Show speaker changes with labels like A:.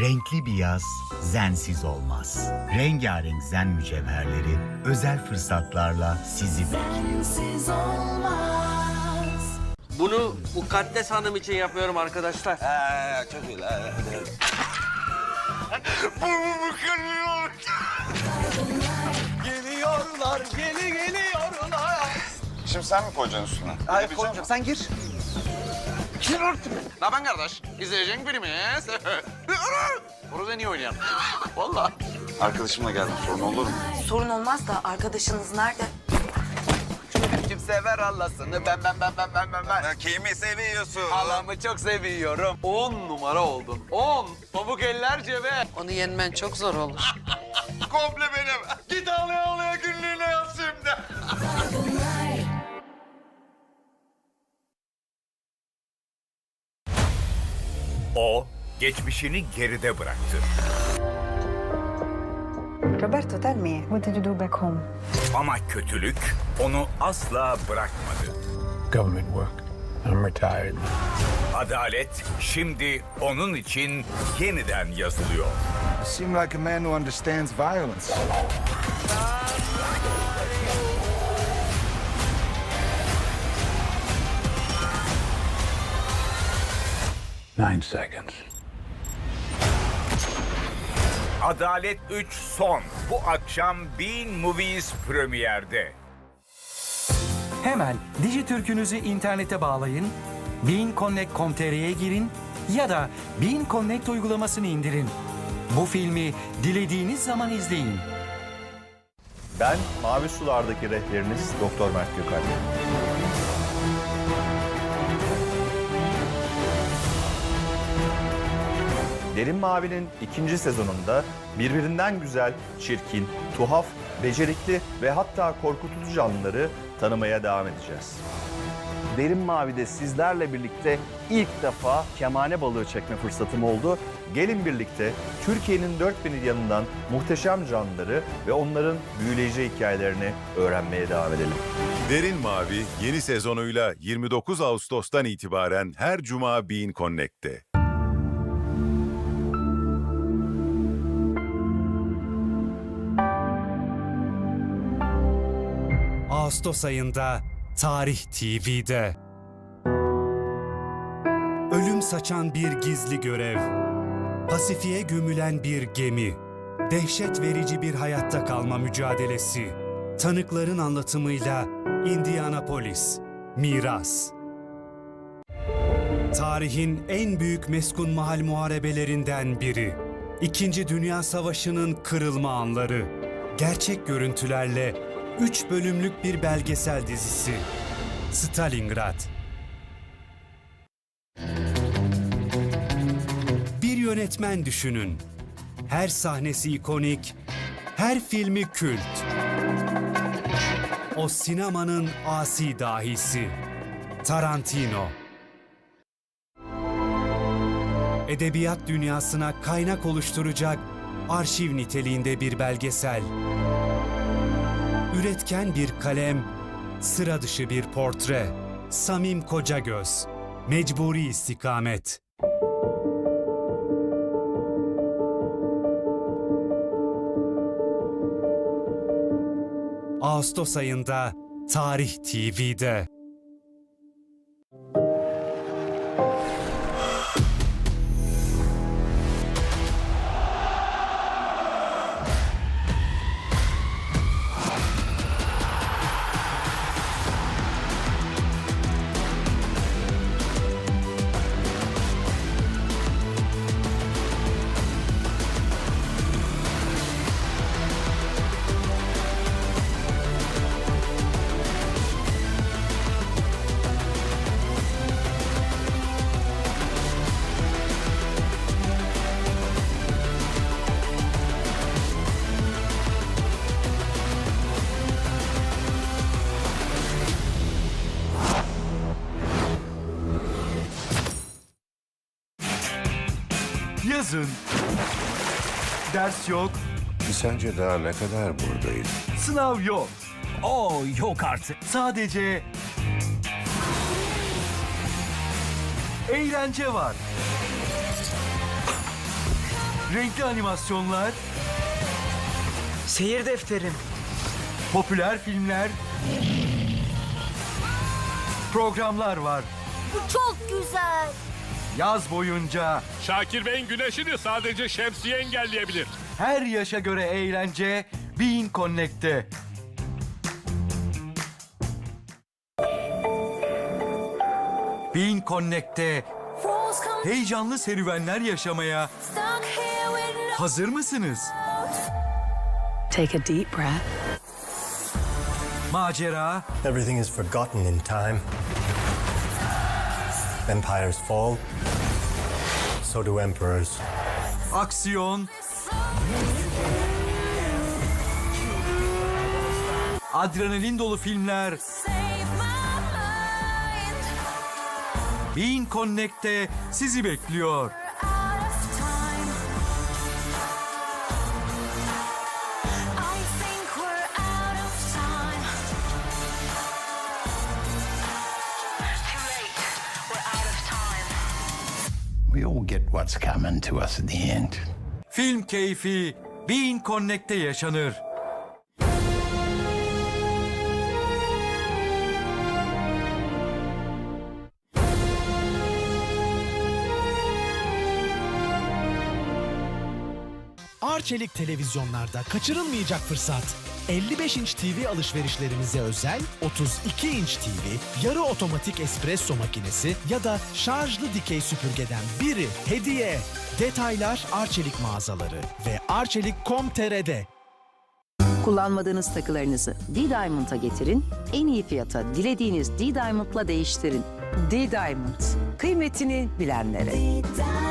A: Renkli bir yaz zensiz olmaz. Rengarenk zen mücevherleri özel fırsatlarla sizi bekliyor.
B: Bunu Mukaddes Hanım için yapıyorum arkadaşlar.
C: Ee, çok iyi. Ee, Geliyorlar, geli geliyorlar.
D: Şimdi sen mi koyacaksın üstüne?
C: Hayır koyacağım, sen gir.
D: Ne ben kardeş? İzleyeceğin filmi. Burada niye oynayan? Valla. Arkadaşımla geldim sorun olur mu?
E: Sorun olmaz da arkadaşınız nerede?
C: Kim sever Allah'sını? Ben, ben, ben, ben, ben, ben, ben.
D: kimi seviyorsun?
C: Halamı çok seviyorum. On numara oldun. On. Pamuk eller cebe.
B: Onu yenmen çok zor olur.
D: Komple benim. Git ağlaya ağlaya günlüğüne yaz şimdi.
F: O geçmişini geride bıraktı.
G: Roberto, tell me, what did you do back home?
F: Ama kötülük onu asla bırakmadı.
H: government work. I'm retired.
F: Adalet şimdi onun için yeniden yazılıyor.
H: You seem like a man who understands violence. Nine seconds.
F: Adalet 3 son. Bu akşam Bean Movies premierde.
I: Hemen Dijitürk'ünüzü internete bağlayın, BeanConnect.com.tr'ye girin ya da Bean Connect uygulamasını indirin. Bu filmi dilediğiniz zaman izleyin.
J: Ben Mavi Sulardaki rehberiniz Doktor Mert Gökalp. Derin Mavi'nin ikinci sezonunda birbirinden güzel, çirkin, tuhaf, becerikli ve hatta korkutucu canlıları tanımaya devam edeceğiz. Derin Mavi'de sizlerle birlikte ilk defa kemane balığı çekme fırsatım oldu. Gelin birlikte Türkiye'nin dört bir yanından muhteşem canlıları ve onların büyüleyici hikayelerini öğrenmeye devam edelim.
K: Derin Mavi yeni sezonuyla 29 Ağustos'tan itibaren her cuma Bean Connect'te.
I: Ağustos ayında Tarih TV'de. Ölüm saçan bir gizli görev. Pasifiye gömülen bir gemi. Dehşet verici bir hayatta kalma mücadelesi. Tanıkların anlatımıyla Indianapolis. Miras. Tarihin en büyük meskun mahal muharebelerinden biri. İkinci Dünya Savaşı'nın kırılma anları. Gerçek görüntülerle 3 bölümlük bir belgesel dizisi. Stalingrad. Bir yönetmen düşünün. Her sahnesi ikonik, her filmi kült. O sinemanın asi dahisi. Tarantino. Edebiyat dünyasına kaynak oluşturacak arşiv niteliğinde bir belgesel. Üretken bir kalem, sıra dışı bir portre. Samim Kocagöz. Mecburi istikamet. Ağustos ayında Tarih TV'de.
H: Yazın. Ders yok,
K: Sence daha ne kadar buradayız?
H: sınav yok. Oo yok artık. Sadece eğlence var. renkli animasyonlar,
B: Seyir defterim.
H: popüler filmler, programlar var.
L: Bu çok güzel.
H: Yaz boyunca
K: Şakir Bey'in güneşini sadece şemsiye engelleyebilir.
H: her yaşa göre eğlence Bean Connect'te. Bean Connect'te
L: come
H: heyecanlı serüvenler yaşamaya
L: stuck here with no
H: hazır mısınız?
E: Take a deep breath.
H: Macera, Everything is forgotten in time. Empires fall. So do emperors. Aksiyon. Adrenalin dolu filmler. Bean Connect'te sizi bekliyor.
A: We all get what's coming to us in the end.
H: Film keyfi Bean Connect'te yaşanır.
M: Arçelik televizyonlarda kaçırılmayacak fırsat. 55 inç TV alışverişlerinize özel 32 inç TV, yarı otomatik espresso makinesi ya da şarjlı dikey süpürgeden biri hediye. Detaylar Arçelik mağazaları ve arçelik.com.tr'de.
E: Kullanmadığınız takılarınızı D-Diamond'a getirin. En iyi fiyata dilediğiniz D-Diamond'la değiştirin. D-Diamond. Kıymetini bilenlere.
L: Die